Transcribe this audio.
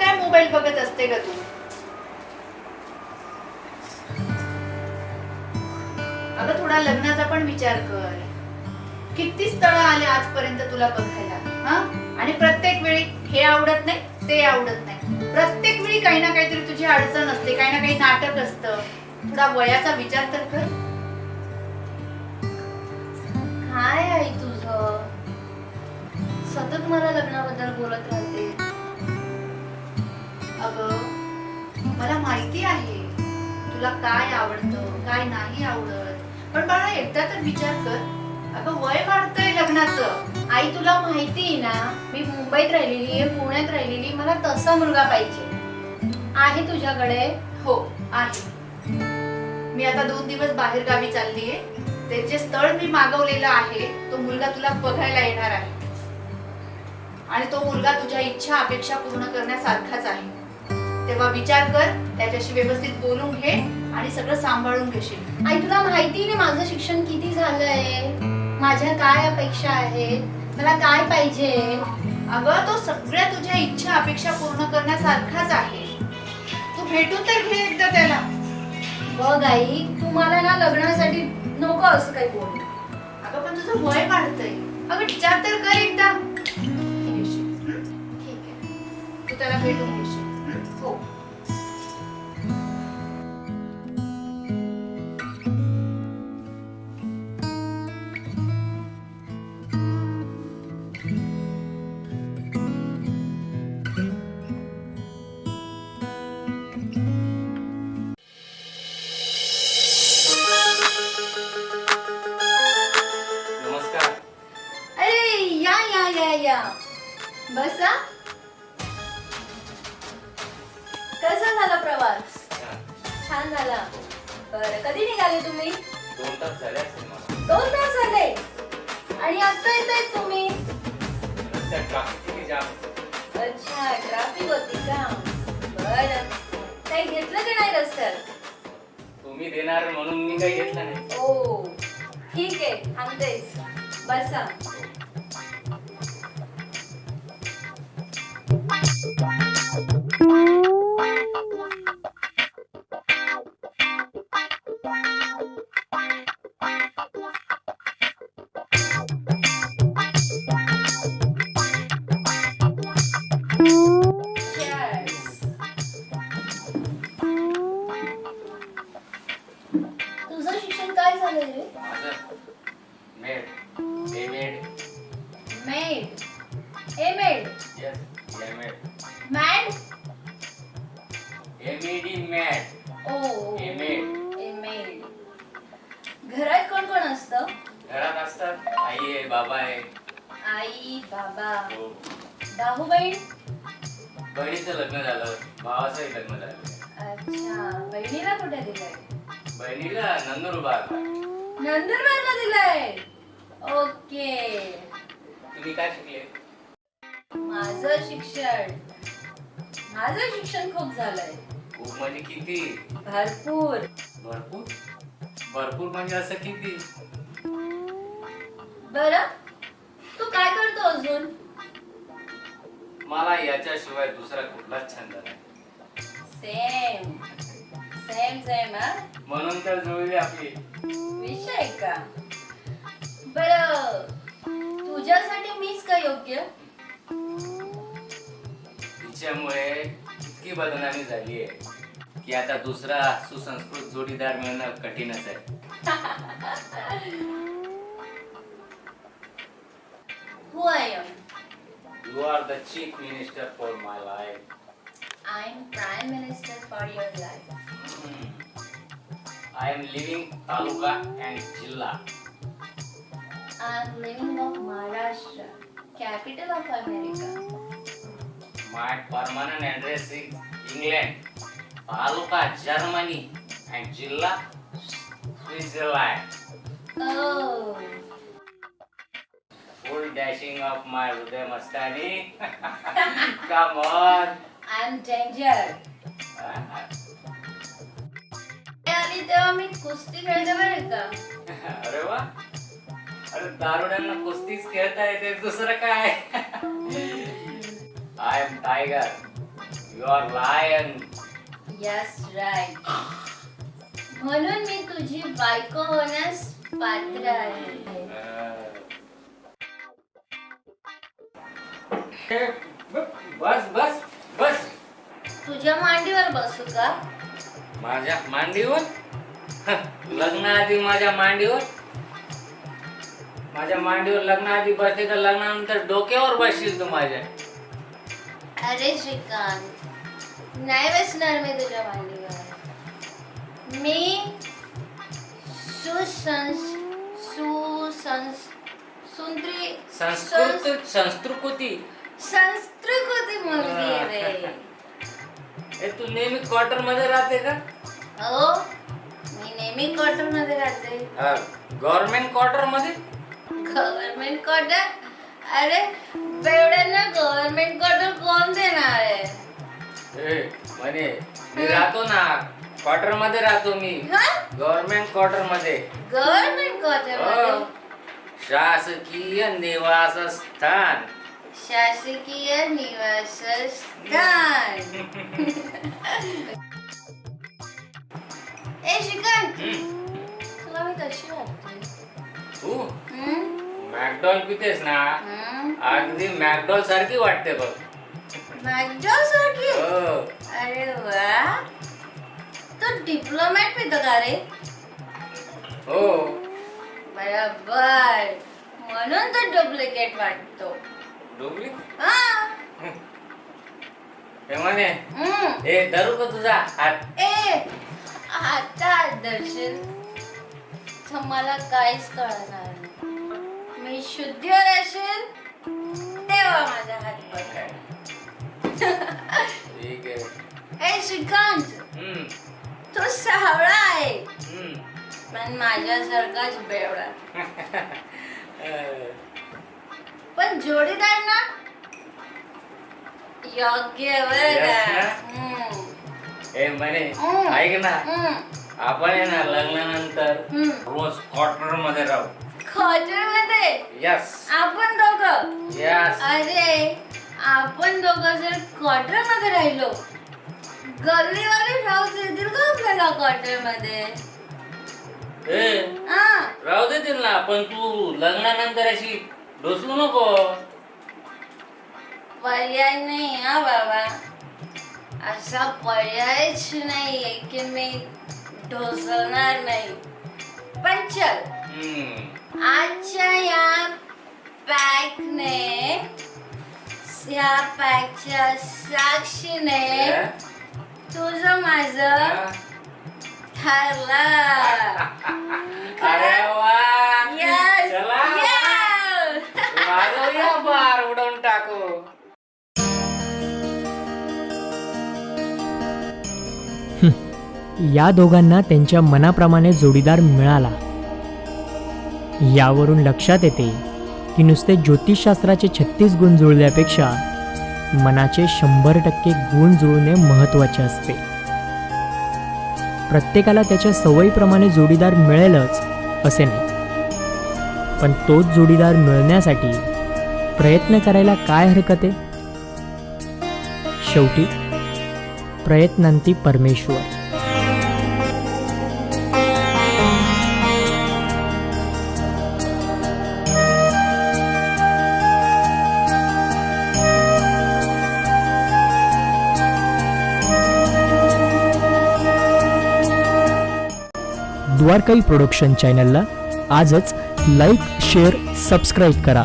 काय मोबाईल बघत असते का तू? अगं थोडा लग्नाचा पण विचार कर. किती स्थळ आले आजपर्यंत तुला बघायला हा? आणि प्रत्येक वेळी हे आवडत नाही ते आवडत नाही. प्रत्येक वेळी काही ना काहीतरी तुझी अडचण असते काही ना काही नाटक असतं. थोडा वयाचा विचार तर कर. काय आई तुझं? सतत मला लग्नाबद्दल बोलत राहते. अगं मला माहिती आहे. तुला काय आवडतं काय नाही आवडत. पण मला एकदा तर विचार कर. अगं वय वाढतंय लग्नाचं. आई तुला माहिती आहे ना मी मुंबईत राहिलेली आहे पुण्यात राहिलेली मला तसा मुलगा पाहिजे. आहे तुझ्याकडे? हो आहे. मी आता दोन दिवस बाहेर गावी चाललीये त्याचे स्थळ मी मागवलेलं आहे. तो मुलगा तुला बघायला येणार आहे. आणि तो मुलगा तुझ्या इच्छा अपेक्षा पूर्ण करण्यासारखाच आहे. तेव्हा विचार कर त्याच्याशी व्यवस्थित बोलून घे आणि सगळं सांभाळून घेशील. आई तुला माहिती आहे ना माझं शिक्षण किती झालंय? माझ्या काय अपेक्षा आहेत? मला काय पाहिजे? अगं तो सगळ्या तुझ्या इच्छा अपेक्षा पूर्ण करण्यासारखाच आहे. तू भेटून तर घे एकदा त्याला. बघ आई तू मला ना लग्नासाठी नको असं काही बोल. अगं पण तुझं वय वाढतंय. अगं विचार तर कर एकदा? ठीक आहे. तू त्याला भेटून घेशील. बसा. कसा झाला प्रवास? छान. झाला. बरं कधी निघाले तुम्ही? दोन तास झाले असतील मला. दोन तास झाले. आणि आता येत आहेत तुम्ही? रस्त्यात ट्रॅफिक किती जाम अच्छा ट्रॅफिक होती का? बरं. काही घेतलं की नाही रस्त्यात तुम्ही देणार म्हणून मी काही घेतलं नाही. ओ ठीक आहे थांबतेस बसा. भाऊ बहीण बहिणीचं लग्न झालं भावाचंही लग्न झालं. अच्छा बहिणीला कुठे दिलंय? बहिणीला नंदुरबार. नंदुरबारला दिलंय? ओके. तुम्ही काय शिकले? माझं शिक्षण. माझं शिक्षण खूप झालंय. खूप म्हणजे किती? भरपूर. भरपूर? भरपूर म्हणजे असं किती? बर. तू काय करतो अजून? मला याच्याशिवाय दुसरा कुठलाच छंद नाही. सेम सेम सेम हा? म्हणून तर जुळली आपली. विषय का? बर तुझ्यासाठी मीच का योग्य? तिच्यामुळे इतकी बदनामी झाली आहे की आता दुसरा सुसंस्कृत जोडीदार मिळणं कठीणच आहे. Who am You are the chief minister for my life. I'm prime minister for your life. Hmm. I am living Taluka and Jilla. I'm living of Maharashtra, capital of America. My permanent address is England, Taluka, Germany, and Jilla, Switzerland. Oh. Of my हृदय Mastani come on I am danger आली तेव्हा मी कुस्ती खेळते बरं का? अरे वा. अरे दारुड्यांना कुस्तीच खेळता येते दुसरं काय? I am tiger you are lion yes right म्हणून मी तुझी बायको होण्यास पात्र आहे. बस बस बस तुझ्या मांडीवर बसू का? माझ्या मांडीवर? लग्नाआधी माझ्या मांडीवर? माझ्या मांडीवर लग्नाआधी बसते तर लग्नानंतर डोक्यावर बसशील तू माझ्या. अरे श्रीकांत नाही बसणार मी तुझ्या मांडीवर. मी सुसंस सुसंस सुंदरी संस्कृत संस्कृती. संस्कृती मुलगी आहे रे हे तू नेहमी क्वार्टरमध्ये राहते का? हो मी नेहमी क्वार्टरमध्ये राहते. गव्हर्नमेंट क्वार्टरमध्ये गव्हर्नमेंट क्वार्टर अरे बेवड्यांना गव्हर्नमेंट क्वार्टर कोण देणार आहे? ए, म्हणे मी राहतो ना क्वार्टरमध्ये राहतो मी. गव्हर्नमेंट क्वार्टरमध्ये गव्हर्नमेंट क्वार्टर. मध्ये शासकीय निवास स्थान शासकीय निवासस्थान. ए श्रीकांत. तुला मी कशी वाटते. तू? मॅकडॉल पितेस ना? अगदी मॅकडॉल सारखी वाटते बघ. मॅकडॉल सारखी? हो. अरे वा. तू डिप्लोमॅट पितो का रे? हो. बरोबर. म्हणून तो डुप्लिकेट वाटतो. डोबली हा. हे. हे धरू का तुझा हात? ए आता दर्शन तर मला काहीच कळणार नाही. मी शुद्धीवर असेल तेव्हा माझा हात पकड. ठीक आहे. ए श्रीकांत हम्म, तो सावळा आहे. हम्म. पण माझ्यासारखाच बेवडा. अं, पण जोडीदार ना योग्य Yes ना? हम्म. हे म्हणे हम्म. ऐक ना हम्म. आपण आहे ना लग्नानंतर हम्म. रोज क्वार्टरमध्ये राहू हॉटेलमध्ये यस आपण दोघं यस अरे आपण दोघं जर क्वार्टरमध्ये राहिलो गल्लीवाले राहू देतील का आपल्याला क्वार्टरमध्ये ए हा राहू देतील ना पण तू लग्नानंतर अशी ढोसू नको पर्याय नाही हा बाबा असा पर्यायच नाहीये की मी ढोसळणार नाही पण चल हम्म. आजच्या या पॅकने या पॅकच्या साक्षीने? तुझं माझं? ठरलं अरे वा या दोघांना त्यांच्या मनाप्रमाणे जोडीदार मिळाला. यावरून लक्षात येते की नुसते ज्योतिषशास्त्राचे छत्तीस गुण जुळल्यापेक्षा मनाचे शंभर टक्के गुण जुळणे महत्त्वाचे असते. प्रत्येकाला त्याच्या सवयीप्रमाणे जोडीदार मिळेलच असे नाही. पण तोच जोडीदार मिळण्यासाठी प्रयत्न करायला काय हरकत आहे? शेवटी प्रयत्नांती परमेश्वर. द्वारकाई प्रोडक्शन चॅनलला आजच लाईक शेअर सबस्क्राईब करा.